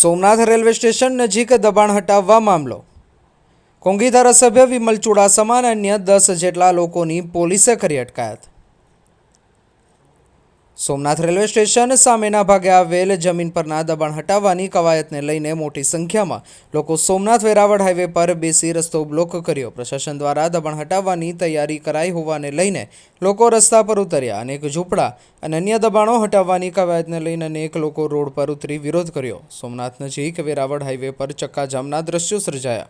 Somnath railway station નજીક દબાણ હટાવવા મામલો. કોંગી ધારાસભ્ય વિમલ ચુડાસમા અને અન્ય દસ જેટલા લોકોની પોલીસે કરી અટકાયત. સોમનાથ રેલવે સ્ટેશન સામેના ભાગે આવેલ જમીન પરના દબાણ હટાવવાની કવાયતને લઈને મોટી સંખ્યામાં લોકો સોમનાથ વેરાવળ હાઈવે પર બેસી રસ્તો બ્લોક કર્યો. પ્રશાસન દ્વારા દબાણ હટાવવાની તૈયારી કરાઈ હોવાને લઈને લોકો રસ્તા પર ઉતર્યા. અનેક ઝૂંપડા અને અન્ય દબાણો હટાવવાની કવાયતને લઈને અનેક લોકો રોડ પર ઉતરી વિરોધ કર્યો. સોમનાથ નજીક વેરાવળ હાઈવે પર ચક્કાજામના દ્રશ્યો સર્જાયા.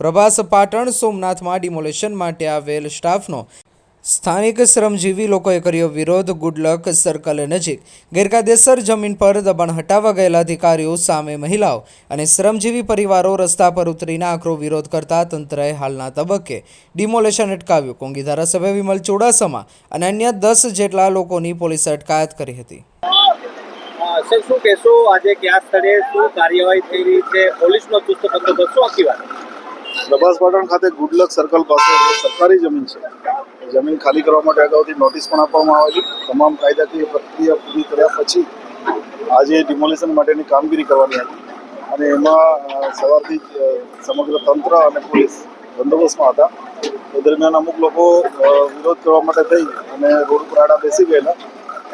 પ્રભાસ પાટણ સોમનાથમાં ડિમોલેશન માટે આવેલ સ્ટાફનો સ્થાનિક શ્રમજીવી લોકોએ કર્યો વિરોધ ગુડલક સર્કલ નજીક ગેરકાયદેસર જમીન પર દબાણ હટાવવા ગયેલા અધિકારીઓ સામે મહિલાઓ અને શ્રમજીવી પરિવારો રસ્તા પર ઉતરીને આકરો વિરોધ કરતા તંત્રએ હાલના તબક્કે ડિમોલેશન અટકાવ્યું. કોંગી ધારાસભ્ય વિમલ ચુડાસમા અને અન્ય દસ જેટલા લોકોની પોલીસે અટકાયત કરી હતી. શું કહેશો? આજે કયા સ્થળે શું કાર્યવાહી થઈ રહી છે? પોલીસનો ચુસ્ત બંદોબસ્ત શું આખી વાત? પ્રભાસ પાટણ ખાતે ગુડલક સર્કલ પાસે સરકારી જમીન છે. જમીન ખાલી કરવા માટે અગાઉથી નોટિસ પણ આપવામાં આવેલી. તમામ કાયદાકીય પ્રક્રિયા પૂરી કર્યા પછી આજે ડિમોલિશન માટેની કામગીરી કરવાની હતી. અને એમાં સવારથી સમગ્ર તંત્ર અને પોલીસ બંદોબસ્તમાં હતા. એ દરમિયાન અમુક લોકો વિરોધ કરવા માટે થઈ અને રોડ પર આડા બેસી ગયેલા.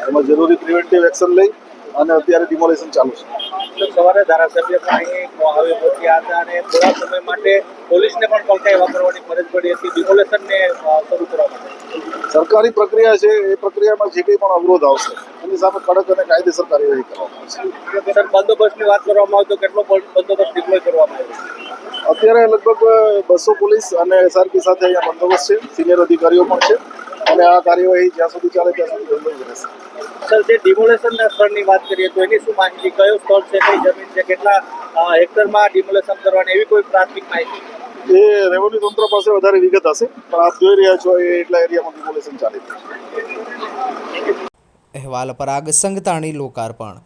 એમાં જરૂરી પ્રિવેન્ટિવ એક્શન લઈ અને અત્યારે ડિમોલિશન ચાલુ છે. સવારે ધારાસભ્ય પણ અહીં આવી પહોંચ્યા હતા અને થોડા સમય માટે પોલીસને પણ પલટાઈ વાપરવાની ફરજ પડી હતી. ડિમોલેશનને શરૂ કરવા માટે. સરકારી પ્રક્રિયા છે એ પ્રક્રિયામાં જે કંઈ પણ અવરોધ આવશે એની સામે કડક અને કાયદેસર કાર્યવાહી કરવામાં આવશે. સર બંદોબસ્તની વાત કરવામાં આવે તો કેટલો બંદોબસ્ત ડિપ્લોય કરવામાં આવ્યો અત્યારે લગભગ બસો પોલીસ અને એસઆરપી સાથે અહીંયા બંદોબસ્ત છે. સિનિયર અધિકારીઓ પણ છે અને આ કાર્યવાહી જ્યાં સુધી ચાલે ત્યાં સુધી જ રહેશે. સર જે ડિમોલેશનના સ્થળની વાત કરીએ તો એની શું માહિતી? કયો સ્થળ છે? કઈ જમીન છે? કેટલા હેક્ટરમાં ડિમોલેશન કરવાની એવી કોઈ પ્રાથમિક માહિતી? એ રેવન્યુ તંત્ર પાસે વધારે વિગત હશે પણ આપ જોઈ રહ્યા છો એ એટલા એરિયામાં ડિમોલેશન ચાલી રહ્યું છે. અહેવાલ પરાગ સંગતાણી લોકાર્પણ